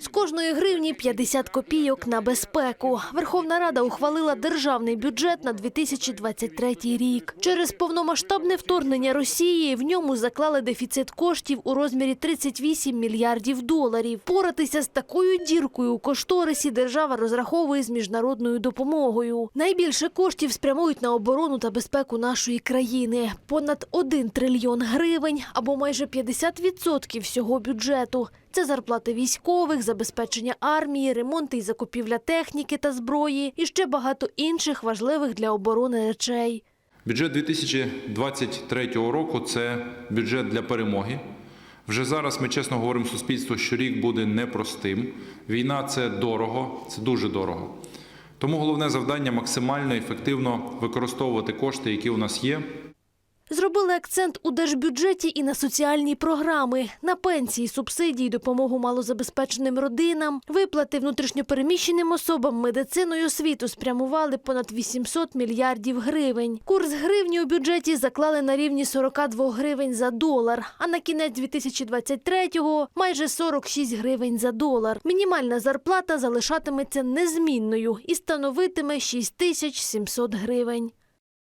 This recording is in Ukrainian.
З кожної гривні 50 копійок на безпеку. Верховна Рада ухвалила державний бюджет на 2023 рік. Через повномасштабне вторгнення Росії в ньому заклали дефіцит коштів у розмірі 38 мільярдів доларів. Поратися з такою діркою у кошторисі держава розраховує з міжнародною допомогою. Найбільше коштів спрямують на оборону та безпеку нашої країни – понад 1 трильйон гривень або майже 50% всього бюджету. Це зарплати військових, забезпечення армії, ремонти і закупівля техніки та зброї і ще багато інших важливих для оборони речей. Бюджет 2023 року це бюджет для перемоги. Вже зараз ми чесно говоримо суспільству, що рік буде непростим. Війна це дорого, це дуже дорого. Тому головне завдання максимально ефективно використовувати кошти, які у нас є, Зробили акцент у держбюджеті і на соціальні програми, на пенсії, субсидії, допомогу малозабезпеченим родинам, виплати внутрішньопереміщеним особам, медицину і освіту спрямували понад 800 мільярдів гривень. Курс гривні у бюджеті заклали на рівні 42 гривень за долар, а на кінець 2023-го – майже 46 гривень за долар. Мінімальна зарплата залишатиметься незмінною і становитиме 6700 гривень.